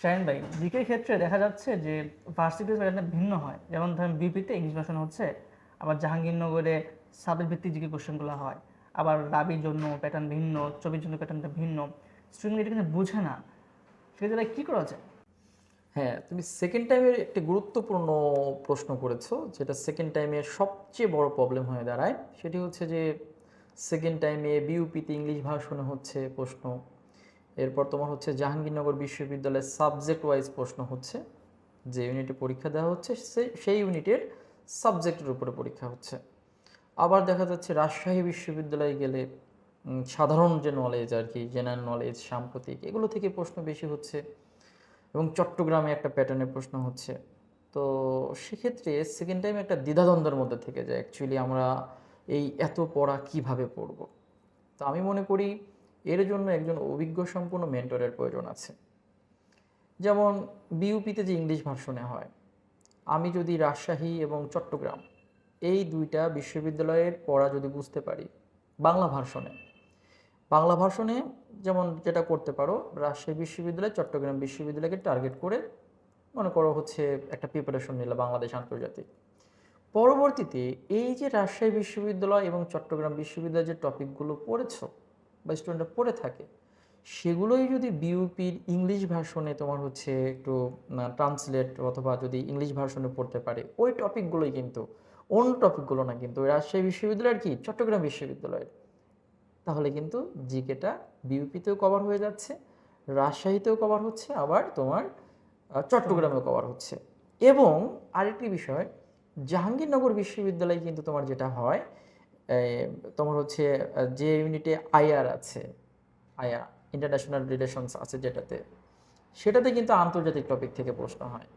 শাহিন ভাই জিকের ক্ষেত্রে দেখা যাচ্ছে যে ভার্সিটির প্যাটার্নটা ভিন্ন হয়। যেমন ধরেন বিপিতে ইংলিশ ভার্সন হচ্ছে, আবার জাহাঙ্গীরনগরে সাবজেক্ট ভিত্তিক জিকে কোশ্চেনগুলো হয়, আবার রাবির জন্য প্যাটার্ন ভিন্ন চবির জন্য প্যাটার্নটা ভিন্ন স্টুডেন্ট এটা কিন্তু বুঝে না। সেক্ষেত্রে কী করা যায়? হ্যাঁ তুমি সেকেন্ড টাইমের একটি গুরুত্বপূর্ণ প্রশ্ন করেছ, যেটা সেকেন্ড টাইমের সবচেয়ে বড় প্রবলেম হয়ে দাঁড়ায়। সেটি হচ্ছে যে সেকেন্ড টাইমে বিউপিতে ইংলিশ ভার্সনে হচ্ছে প্রশ্ন। এরপর তোমার হচ্ছে জাহাঙ্গীরনগর বিশ্ববিদ্যালয়ের সাবজেক্ট ওয়াইজ প্রশ্ন হচ্ছে, যে ইউনিটে পরীক্ষা দেওয়া হচ্ছে সেই ইউনিটের সাবজেক্টের উপরে পরীক্ষা হচ্ছে। আবার দেখা যাচ্ছে রাজশাহী বিশ্ববিদ্যালয়ে গেলে সাধারণ যে নলেজ আর কি জেনারেল নলেজ সাম্প্রতিক, এগুলো থেকে প্রশ্ন বেশি হচ্ছে এবং চট্টগ্রামে একটা প্যাটার্নের প্রশ্ন হচ্ছে। তো সেক্ষেত্রে সেকেন্ড টাইম একটা দ্বিধাদ্বন্দ্বের মধ্যে থেকে যায় অ্যাকচুয়ালি আমরা এই এত পড়া কীভাবে পড়ব? তো আমি মনে করি এর জন্য একজন অভিজ্ঞ সম্পন্ন মেন্টরের প্রয়োজন আছে। যেমন বিউপিতে যে ইংলিশ ভার্সনে হয়, আমি যদি রাজশাহী এবং চট্টগ্রাম, এই দুইটা বিশ্ববিদ্যালয়ের পড়া যদি বুঝতে পারি, বাংলা ভার্সনে। বাংলা ভার্সনে যেমন যেটা করতে পারো, রাজশাহী বিশ্ববিদ্যালয়, চট্টগ্রাম বিশ্ববিদ্যালয়কে টার্গেট করে মনে করো হচ্ছে একটা প্রিপারেশন নিলে বাংলাদেশ আন্তর্জাতিক। পরবর্তীতে এই যে রাজশাহী বিশ্ববিদ্যালয় এবং চট্টগ্রাম বিশ্ববিদ্যালয়ের যে টপিকগুলো পড়েছো বা স্টুডেন্টরা পড়ে থাকে, সেগুলোই যদি বিউপির ইংলিশ ভার্সনে তোমার হচ্ছে একটু ট্রান্সলেট অথবা যদি ইংলিশ ভার্সনে পড়তে পারে, ওই টপিকগুলোই কিন্তু, অন্য টপিকগুলো না কিন্তু রাজশাহী বিশ্ববিদ্যালয়ের কি? চট্টগ্রাম বিশ্ববিদ্যালয়ের। তাহলে কিন্তু জিকেটা বিউপিতেও কভার হয়ে যাচ্ছে, রাজশাহীতেও কভার হচ্ছে, আবার তোমার চট্টগ্রামেও কভার হচ্ছে। এবং আরেকটি বিষয়, জাহাঙ্গীরনগর বিশ্ববিদ্যালয়ে কিন্তু তোমার যেটা হয় তোমার হচ্ছে যে ইউনিটে আইআর আছে আইআর ইন্টারন্যাশনাল রিলেশনস আছে যেটাতে, সেটাতে কিন্তু আন্তর্জাতিক টপিক থেকে প্রশ্ন হয়।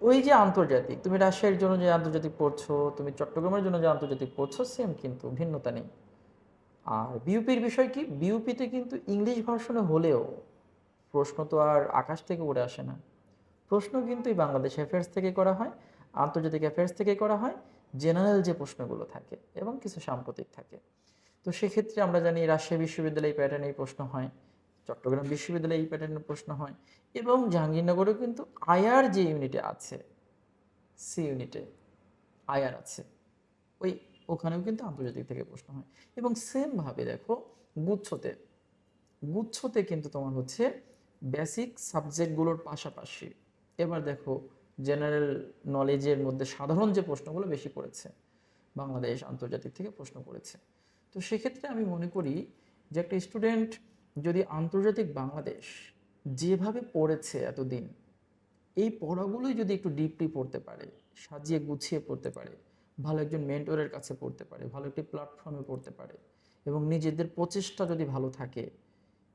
ওই যে আন্তর্জাতিক, তুমি রাজশাহীর জন্য যে আন্তর্জাতিক পড়ছো, তুমি চট্টগ্রামের জন্য যে আন্তর্জাতিক পড়ছো সেম কিন্তু, ভিন্নতা নেই। আর বিউপির বিষয় কি? বিউপিতে কিন্তু ইংলিশ ভার্সনে হলেও প্রশ্ন তো আর আকাশ থেকে উড়ে আসে না। প্রশ্ন কিন্তু এই বাংলাদেশ অ্যাফেয়ার্স থেকে করা হয়, আন্তর্জাতিক অ্যাফেয়ার্স থেকে করা হয় জেনারেল যে প্রশ্নগুলো থাকে এবং কিছু সাম্প্রতিক থাকে। তো সেক্ষেত্রে আমরা জানি রাজশাহী বিশ্ববিদ্যালয়ে এই প্যাটার্নে এই প্রশ্ন হয়, চট্টগ্রাম বিশ্ববিদ্যালয়ে এই প্যাটার্নের প্রশ্ন হয় এবং জাহাঙ্গীরনগরেও কিন্তু আয়ার যে ইউনিটে আছে, সি ইউনিটে আয়ার আছে, ওই ওখানেও কিন্তু আন্তর্জাতিক থেকে প্রশ্ন হয়। এবং সেমভাবে দেখো গুচ্ছতে গুচ্ছতে কিন্তু তোমার হচ্ছে বেসিক সাবজেক্টগুলোর পাশাপাশি, এবার দেখো জেনারেল নলেজের মধ্যে সাধারণ যে প্রশ্নগুলো বেশি পড়েছে, বাংলাদেশ আন্তর্জাতিক থেকে প্রশ্ন করেছে। তো সেক্ষেত্রে আমি মনে করি যে একটা স্টুডেন্ট যদি আন্তর্জাতিক বাংলাদেশ যেভাবে পড়েছে এতদিন, এই পড়াগুলোই যদি একটু ডিপলি পড়তে পারে, সাজিয়ে গুছিয়ে পড়তে পারে, ভালো একজন মেন্টরের কাছে পড়তে পারে, ভালো একটি প্ল্যাটফর্মে পড়তে পারে এবং নিজেদের প্রচেষ্টা যদি ভালো থাকে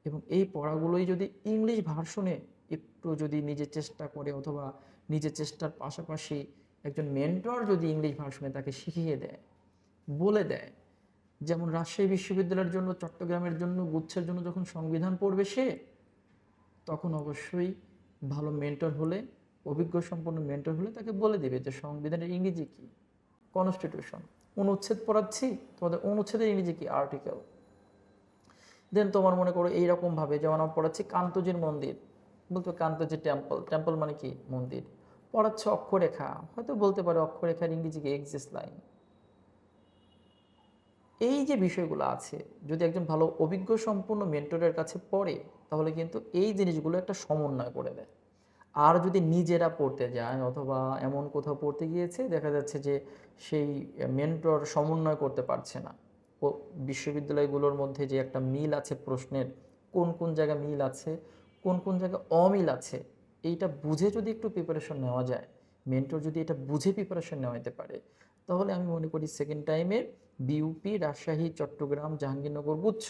এবং এই পড়াগুলোই যদি ইংলিশ ভার্সনে একটু যদি নিজে চেষ্টা করে অথবা নিজের চেষ্টার পাশাপাশি একজন মেন্টর যদি ইংলিশ ভার্সনে তাকে শিখিয়ে দেয়, বলে দেয়, যেমন রাজশাহী বিশ্ববিদ্যালয়ের জন্য, চট্টগ্রামের জন্য, গুচ্ছের জন্য যখন সংবিধান পড়বে সে, তখন অবশ্যই ভালো মেন্টর হলে, অভিজ্ঞ সম্পন্ন মেন্টর হলে তাকে বলে দিবে যে সংবিধানের ইংরেজি কি কনস্টিটিউশন অনুচ্ছেদ পড়াচ্ছি, তোমাদের অনুচ্ছেদের ইংরেজি কি আর্টিকেল দেন তোমার মনে করো এইরকমভাবে, যেমন আমরা পড়াচ্ছি কান্তজির মন্দির বলতে কান্তজি টেম্পল টেম্পল মানে কি? মন্দির। পড়াচ্ছে অক্ষরেখা। হয়তো বলতে পারে অক্ষরেখার ইংরেজি এক্সিস লাইন এই যে বিষয়গুলো আছে, যদি একজন ভালো অভিজ্ঞ সম্পূর্ণ মেন্টরের কাছে পড়ে, তাহলে কিন্তু এই জিনিসগুলো একটা সমন্বয় করে দেয়। আর যদি নিজেরা পড়তে যায়, অথবা এমন কোথাও পড়তে গিয়েছে, দেখা যাচ্ছে যে সেই মেন্টর সমন্বয় করতে পারছে না। বিশ্ববিদ্যালয়গুলোর মধ্যে যে একটা মিল আছে প্রশ্নের, কোন কোন জায়গায় মিল আছে কোন কোন জায়গায় অমিল আছে, এইটা বুঝে যদি একটু প্রিপারেশন নেওয়া যায় মেন্টর যদি এটা বুঝে প্রিপারেশন নেওয়া যেতে পারে, তাহলে আমি মনে করি সেকেন্ড টাইমে বিউপি রাজশাহী, চট্টগ্রাম, জাহাঙ্গীরনগর, গুচ্ছ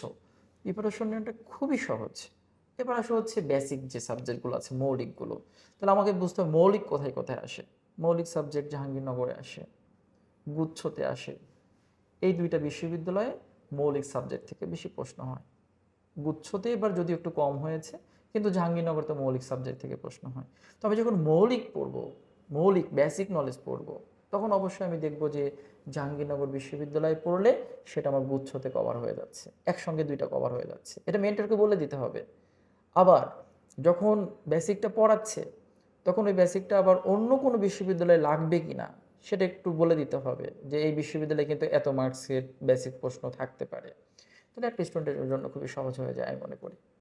প্রিপারেশন নেওয়াটা খুবই সহজ। এবার আসে হচ্ছে বেসিক যে সাবজেক্টগুলো আছে মৌলিকগুলো তাহলে আমাকে বুঝতে হবে মৌলিক কোথায় কোথায় আসে? মৌলিক সাবজেক্ট জাহাঙ্গীরনগরে আসে, গুচ্ছতে আসে। এই দুইটা বিশ্ববিদ্যালয়ে মৌলিক সাবজেক্ট থেকে বেশি প্রশ্ন হয়। গুচ্ছতে এবার যদি একটু কম হয়েছে কিন্তু জাহাঙ্গীরনগর তো মৌলিক সাবজেক্ট থেকে প্রশ্ন হয়। তবে যখন মৌলিক পড়ব, মৌলিক বেসিক নলেজ পড়ব, তখন অবশ্যই আমি দেখব যে জাহাঙ্গীরনগর বিশ্ববিদ্যালয়ে পড়লে সেটা আমার গুচ্ছতে কভার হয়ে যাচ্ছে, একসঙ্গে দুইটা কভার হয়ে যাচ্ছে। এটা মেন্টরকে বলে দিতে হবে। আবার যখন বেসিকটা পড়াচ্ছে, তখন ওই বেসিকটা আবার অন্য কোনো বিশ্ববিদ্যালয়ে লাগবে কি না সেটা একটু বলে দিতে হবে যে এই বিশ্ববিদ্যালয়ে কিন্তু এত মার্কসের বেসিক প্রশ্ন থাকতে পারে। তাহলে একটা স্টুডেন্টের জন্য খুবই সহজ হয়ে যায় আমি মনে করি।